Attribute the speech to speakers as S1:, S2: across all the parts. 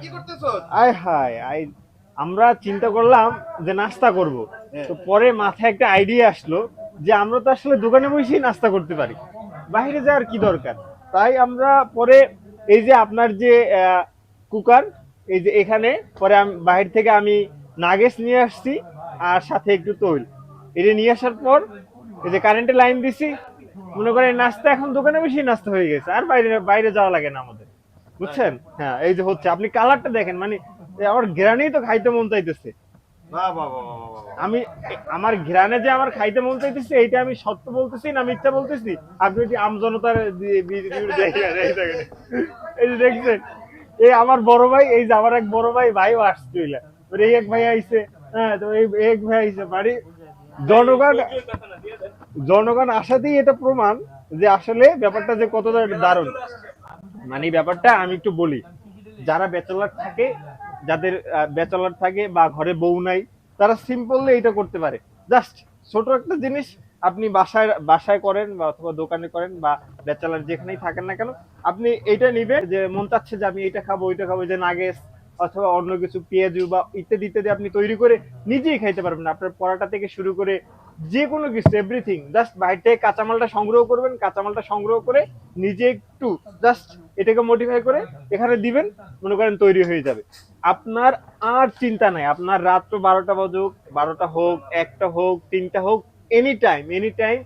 S1: কি করতেছো
S2: আয় হায় আই আমরা চিন্তা করলাম যে নাস্তা করব। তো পরে মাথায় একটা আইডিয়া আসলো যে আমরা তো আসলে দোকানে বসেই নাস্তা করতে পারি। বাইরে যাওয়ার কি দরকার? তাই আমরা পরে এই যে আপনার যে কুকার এই যে এখানে পরে আমি বাহির থেকে আমি নাগেস নিয়ে আসছি আর সাথে একটু তৈল। এটা নিয়ে আসার পর এই যে কারেন্টের লাইন দিছি মনে করেন নাস্তা এখন দোকানে বেশি নাস্তা হয়ে গেছে আর বাইরে বাইরে যাওয়া লাগে না আমাদের। বুঝছেন? হ্যাঁ এই যে হচ্ছে আপনি কালারটা দেখেন মানে আমার ঘেরানেই তো খাইতে মন চাইতেছে। আমি আমার ঘেরানে যে আমার খাইতে মন চাইতেছে এইটা আমি সত্য বলতেছি না মিথ্যা বলতেছি? আপনি যদি আমজনতার এই যে দেখছেন এই আমার বড় ভাই এই যে আমার এক বড় ভাই ভাইও আসছে এই এক ভাই আইছে হ্যাঁ তো এই এই এক ভাই আইছে বাড়ি। জনগণ জনগণ আসাতেই এটা প্রমাণ যে আসলে ব্যাপারটা যে কতটা দারুণ। মানে ব্যাপারটা আমি একটু বলি। যারা ব্যাচেলার থাকে, যাদের ব্যাচেলার থাকে বা ঘরে বউ নাই, তারা সিম্পলি এটা করতে পারে। জাস্ট ছোট একটা জিনিস আপনি বাসায় বাসায় করেন বা অথবা দোকানে করেন বা ব্যাচেলার যেখানেই থাকেন না কেন, আপনি এটা নিবেন যে মন চাচ্ছে যে আমি এটা খাব, ওইটা খাব যে নাগেস অথবা অন্য কিছু পেঁয়াজু বা ইত্যাদি ইত্যাদি আপনি তৈরি করে নিজেই খাইতে পারবেন আপনার পরাটা থেকে শুরু করে যে কোনো কিছু এভরিথিং জাস্ট বাইরে থেকে কাঁচামালটা সংগ্রহ করবেন, কাঁচামালটা সংগ্রহ করে নিজে একটু জাস্ট এটাকে মডিফাই করে এখানে দিবেন, মনে করেন তৈরি হয়ে যাবে। আপনার আর চিন্তা নাই, আপনার রাত্র বারোটা বাজুক, বারোটা হোক, একটা হোক, তিনটা হোক এনি টাইম এনি টাইম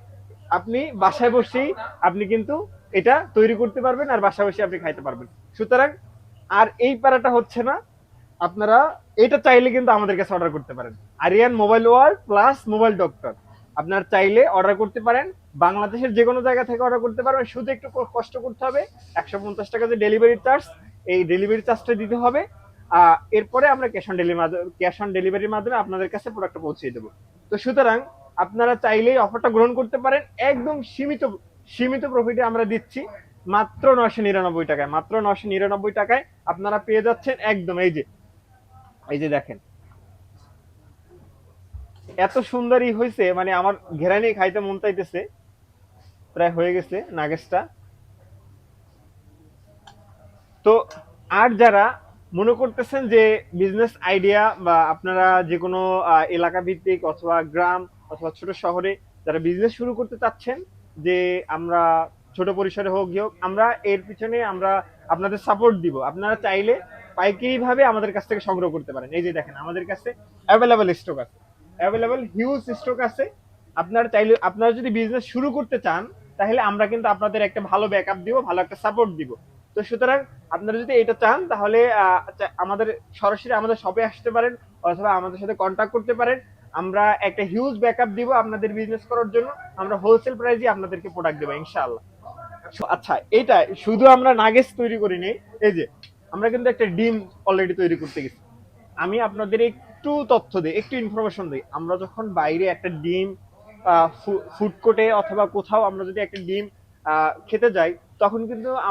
S2: আপনি বাসায় বসেই আপনি কিন্তু এটা তৈরি করতে পারবেন আর বাসায় বসে আপনি খাইতে পারবেন। সুতরাং আর এই প্যারাটা হচ্ছে না, আপনারা এটা চাইলে কিন্তু আমাদের কাছে অর্ডার করতে পারেন। Aryan mobile world plus mobile doctor. আপনার চাইলে অর্ডার করতে পারেন। বাংলাদেশের যে কোনো জায়গা থেকে অর্ডার করতে পারবেন। শুধু একটু কষ্ট করতে হবে। একশো পঞ্চাশ টাকা যে ডেলিভারি চার্জ এই ডেলিভারি চার্জটা দিতে হবে। এরপরে আমরা cash on delivery cash on ডেলিভারির মাধ্যমে আপনাদের কাছে প্রোডাক্টটা পৌঁছে দেবো। তো সুতরাং, আপনারা চাইলেই অফারটা গ্রহণ করতে পারেন। একদম সীমিত সীমিত প্রফিটে আমরা দিচ্ছি। মাত্র নশো নিরানব্বই টাকায়। মাত্র নশো নিরানব্বই টাকায় আপনারা পেয়ে যাচ্ছেন একদম। এই যে এই যে দেখেন। এত সুন্দরই হয়েছে মানে আমার ঘেরানি খাইতে মন চাইতেছে। প্রায় হয়ে গেছে নাগেসটা তো আর যারা মনে করতেছেন যে বিজনেস আইডিয়া বা আপনারা যে কোনো এলাকা ভিত্তিক অথবা গ্রাম অথবা ছোট শহরে যারা বিজনেস শুরু করতে চাচ্ছেন, যে আমরা ছোট পরিসরে হোক হোক, আমরা এর পিছনে আমরা আপনাদের সাপোর্ট দিব। আপনারা চাইলে পাইকারি ভাবে আমাদের কাছ থেকে সংগ্রহ করতে পারেন। এই যে দেখেন, আমাদের কাছে অ্যাভেলেবেল স্টক আছে। অ্যাভেলেবল হিউজ স্টক আছে। আপনারা চাইলে, আপনারা যদি বিজনেস শুরু করতে চান, তাহলে আমরা কিন্তু আপনাদের একটা ভালো ব্যাকআপ দিব, ভালো একটা সাপোর্ট দিব। তো সুতরাং, আপনারা যদি এটা চান, তাহলে আমাদের সরাসরি আমাদের শপে আসতে পারেন, অথবা আমাদের সাথে কন্ট্যাক্ট করতে পারেন। আমরা একটা হিউজ ব্যাকআপ দিব আপনাদের বিজনেস করার জন্য। আমরা হোলসেল প্রাইসে আপনাদেরকে প্রোডাক্ট দেবো, ইনশাআল্লাহ। আচ্ছা এটা শুধু আমরা নাগেস তৈরি করি করিনি এই যে, আমরা কিন্তু একটা ডিম অলরেডি তৈরি করতে গেছি। আমি আপনাদের একটু তথ্য দিই, একটু ইনফরমেশন দিই। আমরা যখন বাইরে একটা ডিম ফুড কোর্টে অথবা কোথাও আমরা যদি একটা ডিম খেতে যাই, তখন কিন্তু আমার